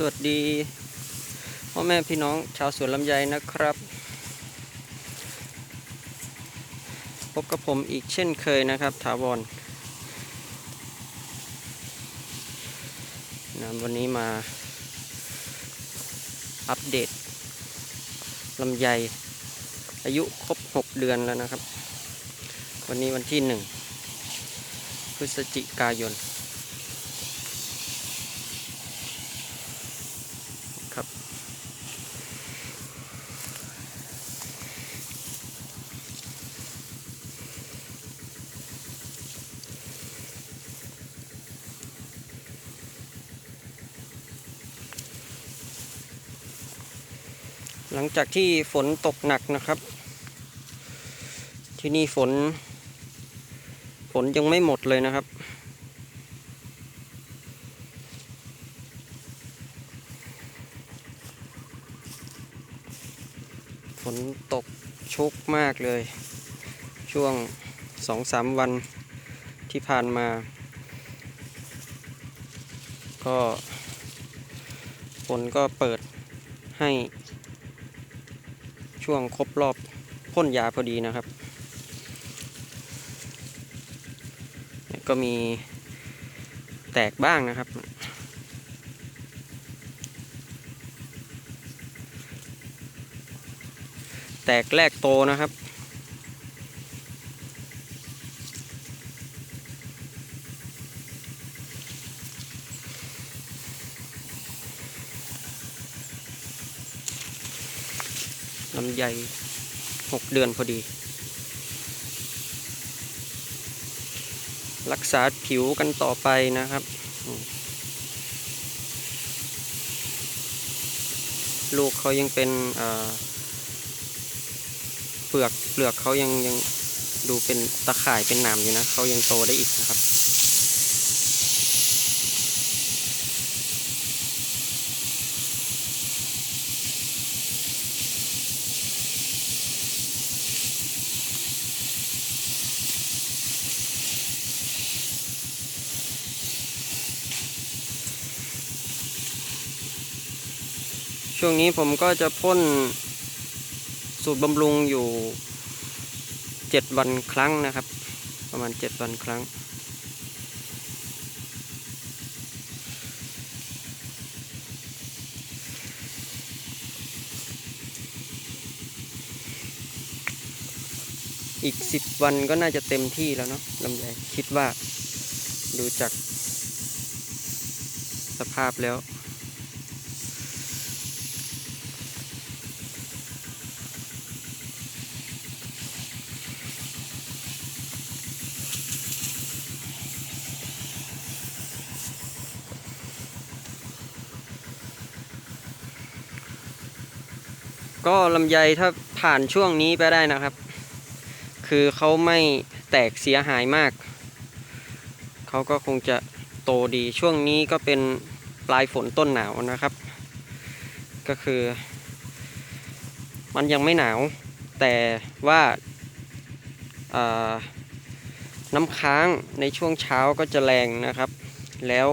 สวัสดีพ่อแม่พี่น้องชาวสวนลำไยนะครับ พบกับผมอีกเช่นเคยนะครับ ถาวรนะวันนี้มาอัปเดตลำไย อายุครบ 6 เดือนแล้วนะครับ วันนี้วันที่ 1 พฤศจิกายน หลังจากที่ฝนตกหนักนะครับ ที่นี่ฝน ฝนยังไม่หมดเลยนะครับ ฝนตกชุกมากเลย ช่วงสองสามวันที่ผ่านมา ก็ฝนก็เปิดให้ ช่วงครบรอบพ่นยาพอดีนะครับ ก็มีแตกบ้างนะครับ แตกแรกโตนะครับ ลำไยหกเดือนพอดี รักษาผิวกันต่อไปนะครับ ลูกเขายังเป็นเปลือกเปลือกเขายังยังดูเป็นตะข่ายเป็นหนามอยู่นะเขายังโตได้อีกนะครับ ช่วงนี้ผมก็จะพ่นสูตรบำรุงอยู่เจ็ดวันครั้งนะครับ ประมาณเจ็ดวันครั้ง อีกสิบวันก็น่าจะเต็มที่แล้วเนาะลำไยคิดว่าดูจากสภาพแล้ว ก็ลำไยถ้าผ่านช่วงนี้ไปได้นะครับ คือเขาไม่แตกเสียหายมาก เขาก็คงจะโตดีช่วงนี้ก็เป็นปลายฝนต้นหนาวนะครับ ก็คือ มันยังไม่หนาว แต่ว่าาน้ำค้างในช่วงเช้าก็จะแรงนะครับ แล้ว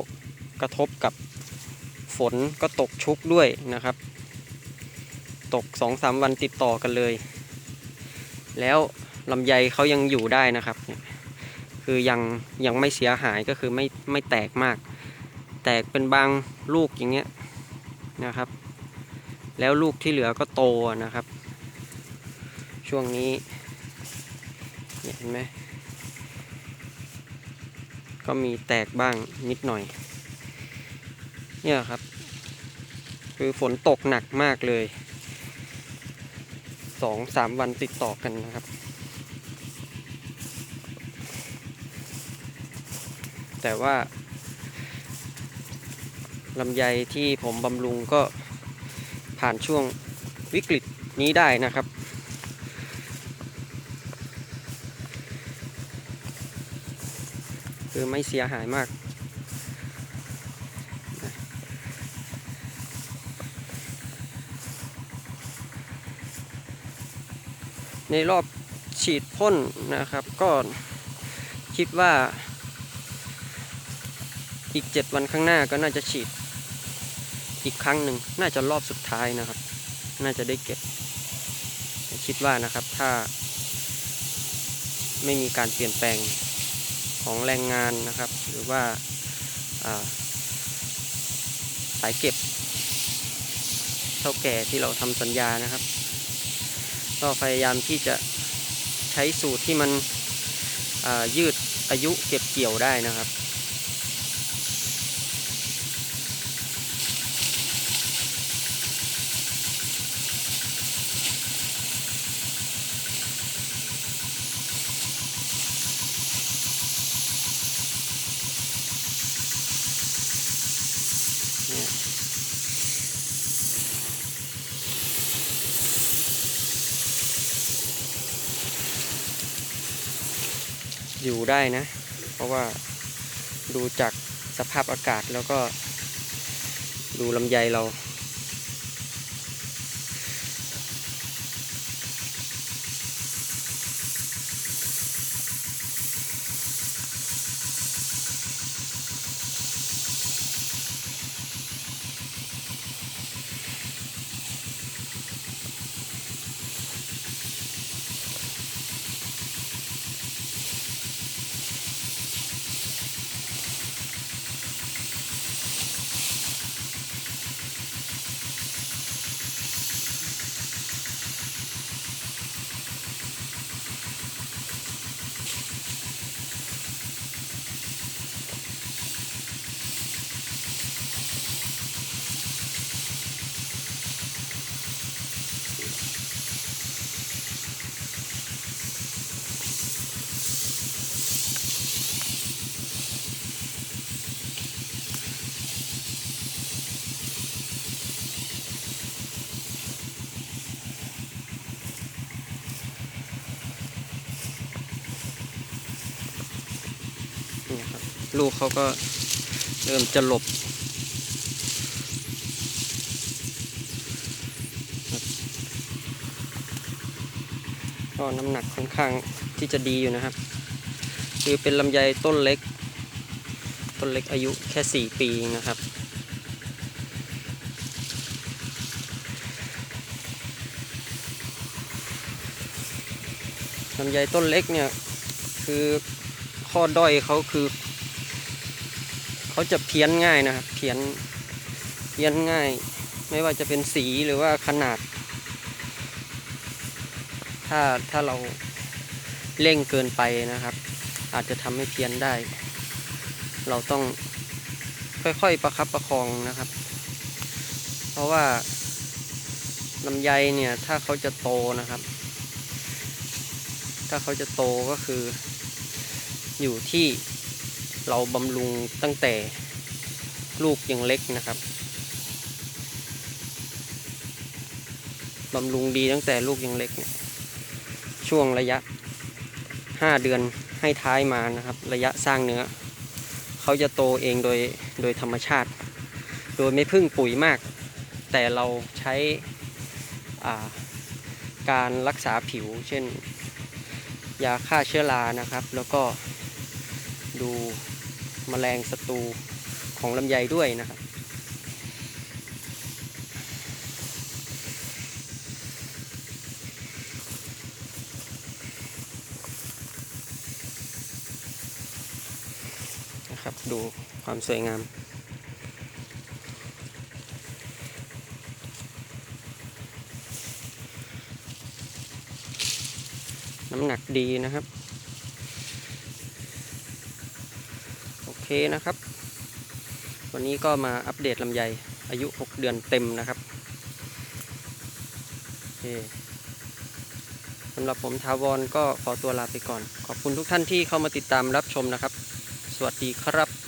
กระทบกับฝนก็ตกชุกด้วยนะครับ ตกสองสามวันติดต่อกันเลย แล้วลำไยเขายังอยู่ได้นะครับ คือยังยังไม่เสียหายก็คือไม่ไม่แตกมาก แตกเป็นบางลูกอย่างเงี้ยนะครับ แล้วลูกที่เหลือก็โตนะครับ ช่วงนี้เห็นไหมก็มีแตกบ้างนิดหน่อย เนี่ยครับ คือฝนตกหนักมากเลย สองสามวันติดต่อกันนะครับ แต่ว่าลำไยที่ผมบำรุงก็ผ่านช่วงวิกฤตนี้ได้นะครับ คือไม่เสียหายมาก ในรอบฉีดพ่นนะครับก็คิดว่า อีก 7 วันข้างหน้าก็น่าจะฉีดอีกครั้งหนึ่งน่าจะรอบสุดท้ายนะครับ น่าจะได้เก็บ คิดว่านะครับถ้า ไม่มีการเปลี่ยนแปลงของแรงงานนะครับ หรือว่าอ่าสายเก็บเท่าแก่ที่เราทำสัญญานะครับ ก็พยายามที่จะใช้สูตรที่มันยืดอายุเก็บเกี่ยวได้นะครับ อยู่ได้นะ เพราะว่าดูจากสภาพอากาศแล้วก็ดูลำไยเรา นี่ครับ ลูกเขาก็เริ่มจะหลบ ก็น้ำหนักค่อนข้างที่จะดีอยู่นะครับคือเป็นลำไยต้นเล็ก ต้นเล็กอายุแค่ 4 ปีนะครับลำไยต้นเล็กเนี่ย คือข้อด้อยเขาคือ เขาจะเพี้ยนง่ายนะครับ เพี้ยนเพี้ยนง่าย ไม่ว่าจะเป็นสีหรือว่าขนาด ถ้าถ้าเราเร่งเกินไปนะครับ อาจจะทำให้เพี้ยนได้ เราต้องค่อยๆประครับประคองนะครับ เพราะว่าลำไยเนี่ยถ้าเขาจะโตนะครับ ถ้าเขาจะโตก็คืออยู่ที่ เราบำรุงตั้งแต่ลูกยังเล็กนะครับบำรุงดีตั้งแต่ลูกยังเล็กเนี่ยช่วงระยะ 5 เดือนให้ท้ายมานะครับ ระยะสร้างเนื้อ เขาจะโตเองโดยโดยธรรมชาติ โดยไม่พึ่งปุ๋ยมาก แต่เราใช้การรักษาผิว เช่น ยาฆ่าเชื้อรานะครับ แล้วก็ดู มแมลงศัตรูของลำไยด้วยนะครับนะครับดูความสวยงามน้ำหนักดีนะครับ โอ เคนะครับ วันนี้ก็มาอัปเดตลำไยอายุ 6 เดือนเต็มนะครับโอเคสำหรับผมทาวรก็ขอตัวลาไปก่อน ขอบคุณทุกท่านที่เข้ามาติดตามรับชมนะครับ สวัสดีครับ